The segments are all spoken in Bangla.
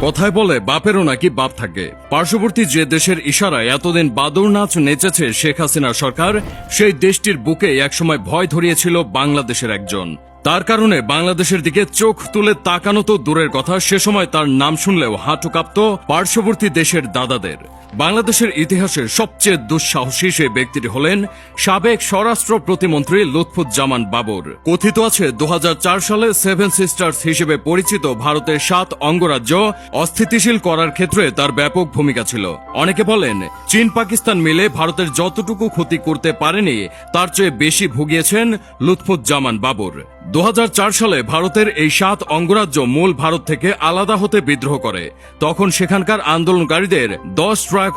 কথায় বলে, বাপেরও নাকি বাপ থাকে। পার্শ্ববর্তী যে দেশের ইশারায় এতদিন বাদুর নাচ নেচেছে শেখ হাসিনা সরকার, সেই দেশটির বুকে একসময় ভয় ধরিয়েছিল বাংলাদেশের একজন। তার কারণে বাংলাদেশের দিকে চোখ তুলে তাকানো তো দূরের কথা, সে সময় তার নাম শুনলেও হাঁটু কাঁপত পার্শ্ববর্তী দেশের দাদাদের। বাংলাদেশের ইতিহাসের সবচেয়ে দুঃসাহসী সেই ব্যক্তিটি হলেন সাবেক স্বরাষ্ট্র প্রতিমন্ত্রী লুৎফুজ্জামান বাবর। কথিত আছে দু হাজার চার সালে সেভেন সিস্টার্স হিসেবে পরিচিত ভারতের সাত অঙ্গরাজ্য অস্থিতিশীল করার ক্ষেত্রে তার ব্যাপক ভূমিকা ছিল। অনেকে বলেন, চীন পাকিস্তান মিলে ভারতের যতটুকু ক্ষতি করতে পারেনি, তার চেয়ে বেশি ভুগিয়েছেন লুৎফুজ্জামান বাবর। দু সালে ভারতের এই সাত অঙ্গরাজ্য মূল ভারত থেকে আলাদা হতে বিদ্রোহ করে। তখন সেখানকার আন্দোলনকারীদের দশ ট্রাক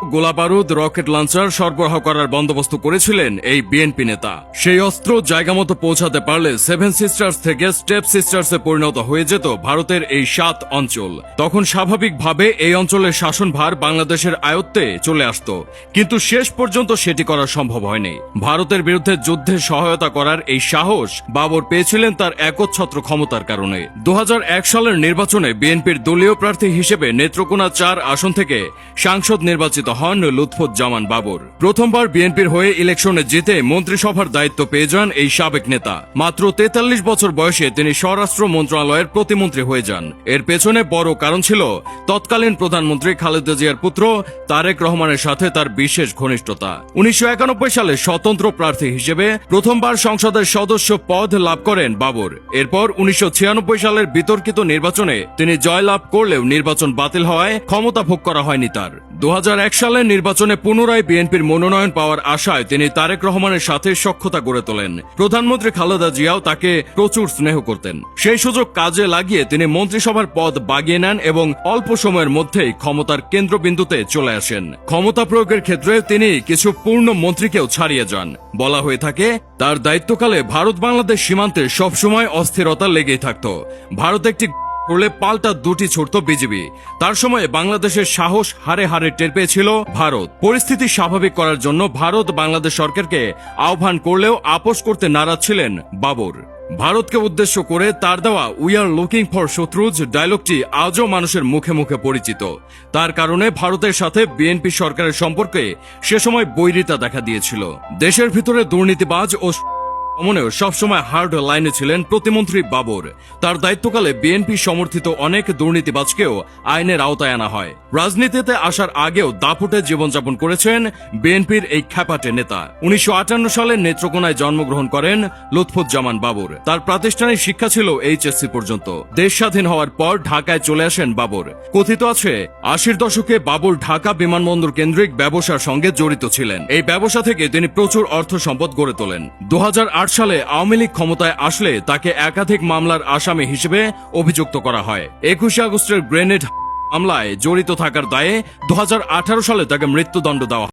গোলাবারুদ রকেট লঞ্চার সরবরাহ করার বন্দোবস্ত করেছিলেন এই বিএনপি নেতা। সেই অস্ত্র জায়গা মতো পৌঁছাতে পারলে সেভেন সিস্টার্স থেকে স্টেপ সিস্টার্সে পরিণত হয়ে যেত ভারতের এই সাত অঞ্চল। তখন স্বাভাবিকভাবে এই অঞ্চলের শাসনভার বাংলাদেশের আয়ত্তে চলে আসত। কিন্তু শেষ পর্যন্ত সেটি করা সম্ভব হয়নি। ভারতের বিরুদ্ধে যুদ্ধে সহায়তা করার এই সাহস বাবর পেয়েছিলেন তার একচ্ছত্র ক্ষমতার কারণে। দু হাজার এক সালের নির্বাচনে বিএনপির দলীয় প্রার্থী হিসেবে নেত্রকোনা চার আসন থেকে সাংসদ নির্বাচিত হন লুৎফুজ্জামান বাবর। প্রথমবার বিএনপির হয়ে ইলেকশনে জিতে মন্ত্রিসভার দায়িত্ব পেয়ে যান এই সাবেক নেতা। মাত্র তেতাল্লিশ বছর বয়সে তিনি স্বরাষ্ট্র মন্ত্রণালয়ের প্রতিমন্ত্রী হয়ে যান। এর পেছনে বড় কারণ ছিল তৎকালীন প্রধানমন্ত্রী খালেদা জিয়ার পুত্র তারেক রহমানের সাথে তার বিশেষ ঘনিষ্ঠতা। উনিশশো একানব্বই সালে স্বতন্ত্র প্রার্থী হিসেবে প্রথমবার সংসদের সদস্য পদ লাভ করেন বাবর। এরপর উনিশশো ছিয়ানব্বই সালের বিতর্কিত নির্বাচনে তিনি জয়লাভ করলেও নির্বাচন বাতিল হওয়ায় ক্ষমতা ভোগ করা হয়নি তার। দু হাজার এক সালের নির্বাচনে পুনরায় বিএনপির মনোনয়ন পাওয়ার আশায় তিনি তারেক রহমানের সাথে সখ্যতা গড়ে তোলেন। প্রধানমন্ত্রী খালেদা জিয়াও তাকে প্রচুর স্নেহ করতেন। সেই সুযোগ কাজে লাগিয়ে তিনি মন্ত্রিসভার পদ বাগিয়ে নেন এবং অল্প সময়ের মধ্যেই ক্ষমতার কেন্দ্রবিন্দুতে চলে আসেন। ক্ষমতা প্রয়োগের ক্ষেত্রে তিনি কিছু পূর্ণ মন্ত্রীকেও ছাড়িয়ে যান। বলা হয়ে থাকে, তার দায়িত্বকালে ভারত বাংলাদেশ সীমান্তে সবসময় অস্থিরতা লেগেই থাকত। ভারত একটি করলে পাল্টা দুটি ছুটত বিজেপি তার সময় বাংলাদেশের সাহস হারে হারে টের পেয়েছিল ভারত। পরিস্থিতি স্বাভাবিক করার জন্য ভারত বাংলাদেশ সরকারকে আহ্বান করলেও আপোষ করতে নারাজ ছিলেন বাবর। ভারতকে উদ্দেশ্য করে তার দেওয়া উই আর লুকিং ফর শত্রুজ ডায়লগটি আজও মানুষের মুখে মুখে পরিচিত। তার কারণে ভারতের সাথে বিএনপি সরকারের সম্পর্কে সে সময় বৈরিতা দেখা দিয়েছিল। দেশের ভিতরে দুর্নীতিবাজ ও অমনেও সবসময় হার্ড লাইনে ছিলেন প্রতিমন্ত্রী বাবর। তার দায়িত্বকালে বিএনপি সমর্থিত অনেক দুর্নীতিবাজকেও আইনের আওতায় আনা হয়। রাজনীতিতে আসার আগেও দাপুটে জীবনযাপন করেছেন বিএনপির এই খ্যাপাটে নেতা। উনিশশো সালে নেত্রকোনায় জন্মগ্রহণ করেন লুৎফুজ্জামান বাবর। তার প্রাতিষ্ঠানিক শিক্ষা ছিল এইচএসসি পর্যন্ত। দেশ স্বাধীন হওয়ার পর ঢাকায় চলে আসেন বাবর। কথিত আছে, আশির দশকে বাবর ঢাকা বিমানবন্দর কেন্দ্রিক ব্যবসার সঙ্গে জড়িত ছিলেন। এই ব্যবসা থেকে তিনি প্রচুর অর্থ সম্পদ গড়ে তোলেন। দু সালে আওয়ামী লীগ ক্ষমতায় আসলে তাকে একাধিক মামলার আসামি হিসেবে অভিযুক্ত করা হয় একুশে আগস্টের গ্রেনেড মামলায় জড়িত থাকার দায়ে দু হাজার আঠারো সালে তাকে মৃত্যুদণ্ড দেওয়া।